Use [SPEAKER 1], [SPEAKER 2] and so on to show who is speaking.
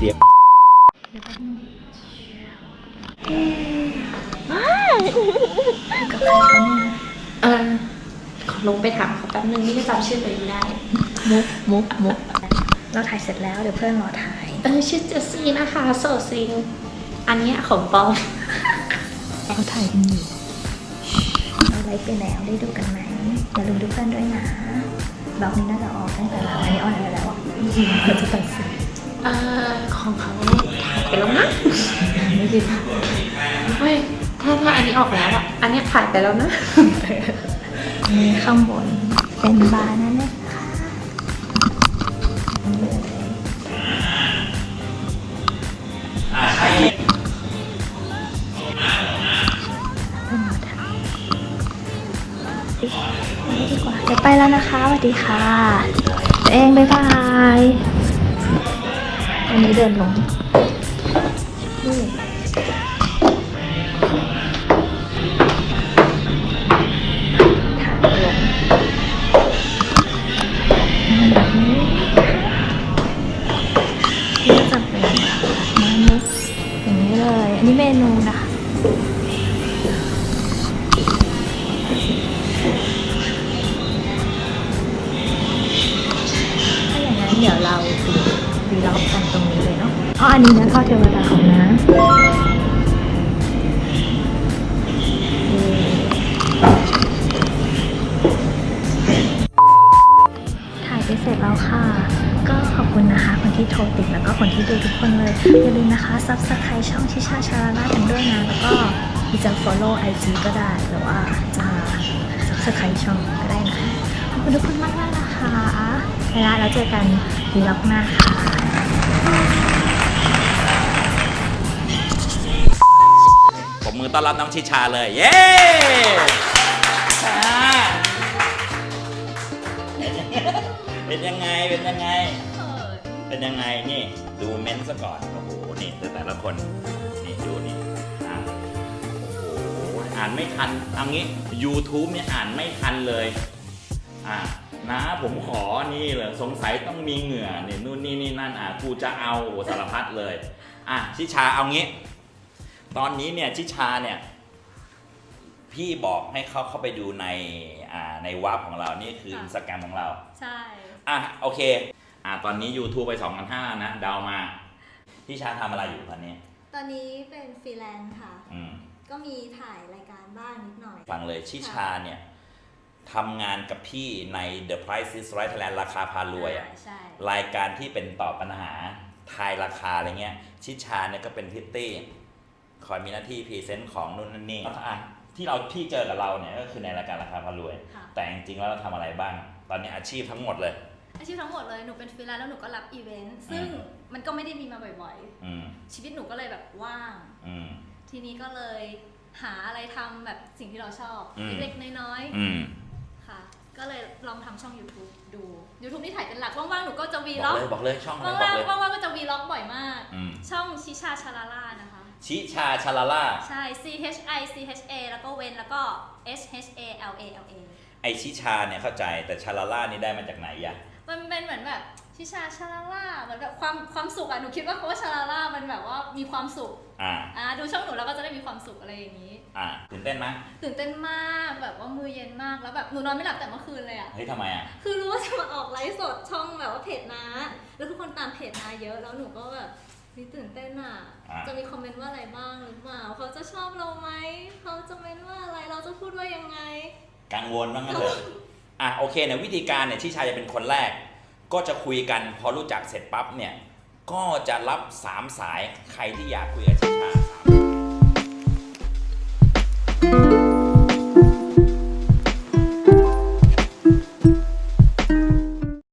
[SPEAKER 1] เสียง
[SPEAKER 2] กับใครคะเนี่ย
[SPEAKER 3] เออขอลงไปถามเขาแป๊บนึงนี่ก็จำชื่อตัวเองไม่ได้
[SPEAKER 2] มุกมุกมุกเราถ่ายเสร็จแล้วเดี๋ยวเพื่อนรอถ่าย
[SPEAKER 3] เออชื่อเจสซี่นะคะโซซิง อันเนี้ยของปลอม
[SPEAKER 2] เราถ่ายกันอยู่เราไลฟ์ไปแล้วได้ดูกันไหมอย่าลืมดูเพื่อนด้วยนะบล็อกนี้น่าจะออกตั้งแต่หลังอันนี้ออนอะไรแล้วอะเราจะตัดสิน
[SPEAKER 3] เออของเขาถ่ายไปแล้วนะ
[SPEAKER 2] ไม่ดี
[SPEAKER 3] เฮ้ยถ้าถ้าอันนี้ออกแล้วอะ อันนี้ถ่ายไปแล้วนะ
[SPEAKER 2] นี่ข้างบนเป็นบาร์นั่นเองดีกว่าเดี๋ยวไปแล้วนะคะสวัสดีค่ะตัวเองบ๊ายบาย อันนี้เดินลงนี่ทางลงนี่จะเป็นน้ำมุกอย่างนี้เลยอันนี้เมนูนะคะ รงนี้เลยเนาะอ๋ออันนี้นะทอดเทวดาของนะถ่ายไปเสร็จแล้วค่ะ ก็ขอบคุณนะคะ คนที่โทรติดแล้วก็คนที่ดูทุกคนเลย อย่าลืมนะคะ subscribe ช่องชิชาชาลาล่ากันด้วยนะ แล้วก็จะ follow IG ก็ได้หรือว่าจะ subscribe ช่องก็ได้นะคะขอบคุณทุกคนมากมากๆนะคะ ละแล้วเจอกันวีล็อกหน้าค่ะ
[SPEAKER 1] ผมมือต้อนรับน้องชิชาเลย เย้อ่าเป็นยังไง เป็นยังไง เป็นยังไง นี่ ดูเม้นต์ซะก่อน โอ้โห นี่แต่ละคน นี่ดูนี่อะโอ้โห อ่านไม่ทันเอางี้ YouTube เนี่ยอ่านไม่ทันเลย อะ นะผมขอนี่เลยสงสัยต้องมีเหงื่อเนี่ยนู่นนี่นี่นั่นอะกูจะเอาโอ้โหสารพัดเลย อะชิชาเอางี้ ตอนนี้เนี่ยชิชาเนี่ย พี่บอกให้เขาเข้าไปดูในอ่าในวับของเรานี่คือ
[SPEAKER 4] ค่ะ
[SPEAKER 1] อินสตาแกรมของเรา
[SPEAKER 4] ใช่
[SPEAKER 1] อะโอเค อะตอนนี้ YouTube ไป2,500นะเดามาพี่ชาทำอะไรอยู่ตอนนี้
[SPEAKER 4] ตอนนี้เป็นฟรีแลนซ์ค่ะ
[SPEAKER 1] อืม
[SPEAKER 4] ก็มีถ่ายรายการบ้างนิดหน่อย
[SPEAKER 1] ฟังเลยชิชาเนี่ย ทำงานกับพี่ใน The Price is Right Thailand ราคาพารวยอะ
[SPEAKER 4] ใช่
[SPEAKER 1] รายการที่เป็นตอบปัญหาทายราคาอะไรเงี้ย ชิชาเนี่ยก็เป็นพิตตี้ คอยมีหน้าที่พรีเซนต์ของนู่นนั่นนี่อะที่เราที่เจอกับเราเนี่ยก็คือในรายการราคาพารวย
[SPEAKER 4] ค่ะ
[SPEAKER 1] แต่จริงๆแล้วเราทำอะไรบ้าง ตอนนี้อาชีพทั้งหมดเลย
[SPEAKER 4] อาชีพทั้งหมดเลยหนูเป็นฟรีแลนซ์แล้วหนูก็รับอีเวนต์ซึ่ง
[SPEAKER 1] อืม
[SPEAKER 4] มันก็ไม่ได้มีมาบ่อย
[SPEAKER 1] อืม
[SPEAKER 4] ๆ ชีวิตหนูก็เลยแบบว่าง
[SPEAKER 1] อืม
[SPEAKER 4] ทีนี้ก็เลยหาอะไรทำแบบสิ่งที่เราชอบ
[SPEAKER 1] อืม
[SPEAKER 4] เล็กๆน้อย
[SPEAKER 1] อืม
[SPEAKER 4] ๆ ค่ะ ก็เลยลองทำช่อง YouTube ดู YouTube นี่ถ่ายเป็นหลัก ว่างๆ หนูก็จะวี
[SPEAKER 1] บ
[SPEAKER 4] ล็
[SPEAKER 1] อ
[SPEAKER 4] อกก
[SPEAKER 1] เลยบอกเลยช่องอะไร
[SPEAKER 4] ว่าง
[SPEAKER 1] บอกเลย
[SPEAKER 4] ๆว่างๆ ก็จะวีล็อกบ่อยมาก
[SPEAKER 1] อืม
[SPEAKER 4] ช่องชิชาชาลาล่านะคะ
[SPEAKER 1] ชิชาชาลาล่า
[SPEAKER 4] ใช่ C H I C H A แล้วก็เว้นแล้วก็ S H A L A L A
[SPEAKER 1] ไอชิชาเนี่ยเข้าใจแต่ชาลาล่านี่ได้มาจากไหนยะ
[SPEAKER 4] มันเป็นเหมือนแบบชิชาชาลาล่าเหมือนแบบความความสุขอะหนูคิดว่าคำว่าชาลาล่ามันแบบว่ามีความสุข
[SPEAKER 1] อ่า
[SPEAKER 4] อ่า ดูช่องหนูแล้วก็จะได้มีความสุขอะไรอย่างนี้
[SPEAKER 1] อ่าตื่นเต้นไหม
[SPEAKER 4] ตื่นเต้นมากแบบว่ามือเย็นมากแล้วแบบหนูนอนไม่หลับแต่เมื่อคืนเลยอะ
[SPEAKER 1] เฮ้ยทำไมอะ
[SPEAKER 4] คือรู้ว่าจะมาออกไลฟ์สดช่องแบบว่าเพจน้าแล้วทุกคนตามเพจน้าเยอะ แล้วหนูก็แบบนี่ตื่นเต้นอะ
[SPEAKER 1] อ่า
[SPEAKER 4] จะมีคอมเมนต์ว่าอะไรบ้างหรือเปล่า เขาจะชอบเราไหม เขาจะเมนว่าอะไร เราจะพูดว่ายังไง
[SPEAKER 1] กังวลบ้างกันเถอะอะโอเคเนี่ยวิธีการเนี่ยชิชาจะเป็นคนแรก ก็จะคุยกันพอรู้จักเสร็จปั๊บเนี่ย ก็จะรับสามสายใครที่อยากคุยกับชิชา